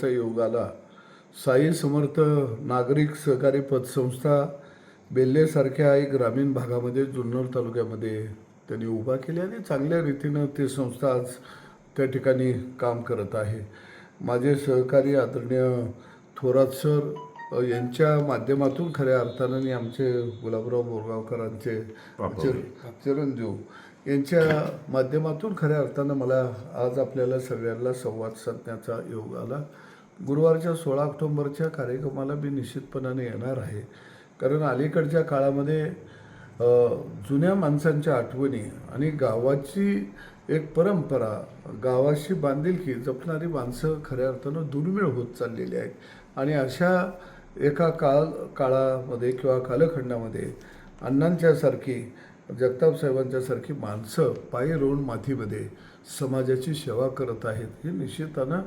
चा योग आला साई समर्थ नागरिक सहकारी पतसंस्था बेल्लेसारख्या एक ग्रामीण भागामध्ये जुन्नर तालुक्यामध्ये त्यांनी उभा केली आणि चांगल्या रीतीनं ते संस्था आज त्या ठिकाणी काम करत आहे. माझे सहकारी आदरणीय थोरात सर यांच्या माध्यमातून खऱ्या अर्थानं आमचे गुलाबराव बोरगावकरांचे चिर- चिरंजीव यांच्या माध्यमातून खऱ्या अर्थानं मला आज आपल्याला सगळ्यांना संवाद साधण्याचा योग आला. गुरुवारच्या सोळा ऑक्टोंबरच्या कार्यक्रमाला मी निश्चितपणाने येणार आहे. कारण अलीकडच्या काळामध्ये जुन्या माणसांच्या आठवणी आणि गावाची एक परंपरा गावाशी बांधिलकी जपणारी माणसं खऱ्या अर्थानं दुर्मिळ होत चाललेली आहेत. आणि अशा एका काळ काळामध्ये किंवा कालखंडामध्ये अण्णांच्यासारखी जगताप साहेबांच्यासारखी माणसं पायी रोवून मातीमध्ये समाजाची सेवा करत आहेत हे निश्चितानं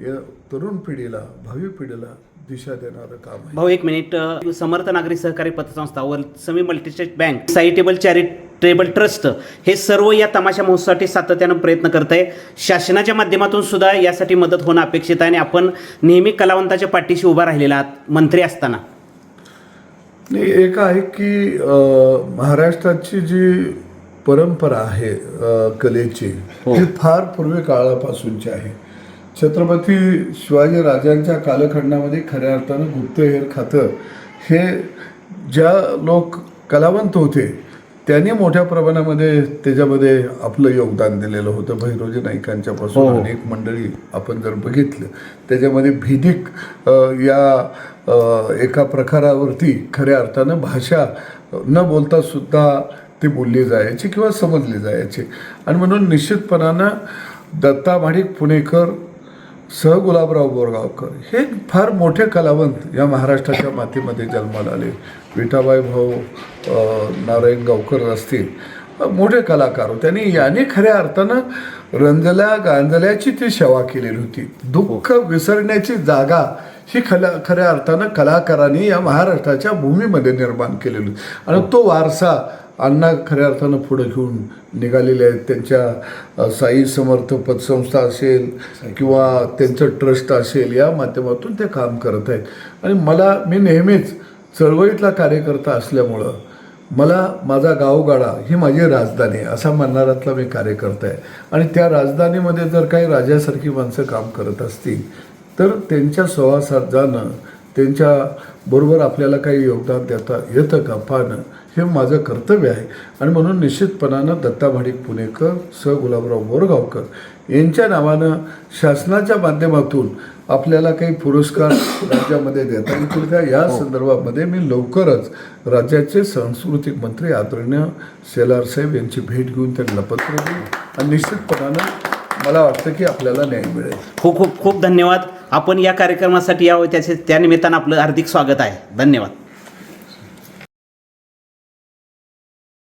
या तरुण पिढीला भावी पिढीला दिशा देणारं काम आहे. भाऊ एक मिनिट. समर्थ नागरी सहकारी पतसंस्था व समी multistate bank suitable charitable trust हे सर्व या तमाशा महोत्सवासाठी सातत्यानं प्रयत्न करत आहे शासनाच्या माध्यमातून सुद्धा यासाठी मदत होणं अपेक्षित आहे आणि आपण नेहमी कलावंताच्या पाठीशी उभा राहिलेला आहात. मंत्री असताना. नाही एक आहे की महाराष्ट्राची जी परंपरा आहे कलेची ती फार पूर्वी काळापासूनची आहे. छत्रपती शिवाजी राजांच्या कालखंडामध्ये खऱ्या अर्थानं गुप्तहेर खातं हे ज्या लोक कलावंत होते त्यांनी मोठ्या प्रमाणामध्ये त्याच्यामध्ये आपलं योगदान दिलेलं होतं. भैरोजी नाईकांच्या पासून अनेक मंडळी आपण जर बघितलं त्याच्यामध्ये भिदिक या एका प्रकारावरती खऱ्या अर्थानं भाषा न बोलता सुद्धा ती बोलली जायची किंवा समजली जायची. आणि म्हणून निश्चितपणानं दत्ता माडिक पुणेकर सह गुलाबराव बोरगावकर हे फार मोठे कलावंत या महाराष्ट्राच्या मातीमध्ये जन्माला आले. विठाबाई भाऊ नारायण गावकर असतील मोठे कलाकार त्यांनी याने खऱ्या अर्थानं रंजल्या गांजल्याची ती सेवा केलेली होती. दुःख विसरण्याची जागा ही खल्या खऱ्या अर्थानं कलाकारांनी या महाराष्ट्राच्या भूमीमध्ये निर्माण केलेली होती. आणि तो वारसा अण्णा खऱ्या अर्थानं पुढे घेऊन निघालेले आहेत. त्यांच्या साई समर्थ पतसंस्था असेल किंवा त्यांचं ट्रस्ट असेल या माध्यमातून ते काम करत आहेत. आणि मला मी नेहमीच चळवळीतला कार्यकर्ता असल्यामुळं मला माझा गावगाडा ही माझी राजधानी आहे, असा म्हणणारातला मी कार्यकर्ता आहे. आणि त्या राजधानीमध्ये जर काही राजासारखी माणसं काम करत असतील तर त्यांच्या सहवासात जाणं त्यांच्या बरोबर आपल्याला काही योगदान देता येतं का? पाहणं हे माझं कर्तव्य आहे. आणि म्हणून निश्चितपणानं दत्ता भाडिक पुणेकर स गुलाबराव बोरगावकर यांच्या नावानं शासनाच्या माध्यमातून आपल्याला काही पुरस्कार राज्यामध्ये देता येतील का? या संदर्भामध्ये मी लवकरच राज्याचे सांस्कृतिक मंत्री आदरणीय शेलार साहेब यांची भेट घेऊन त्यांना पत्र देईन. आणि निश्चितपणानं मला वाटतं की आपल्याला न्याय मिळेल. खूप खूप खूप धन्यवाद. आपण या कार्यक्रमासाठी यावं. त्याचे त्यानिमित्तानं आपलं हार्दिक स्वागत आहे. धन्यवाद.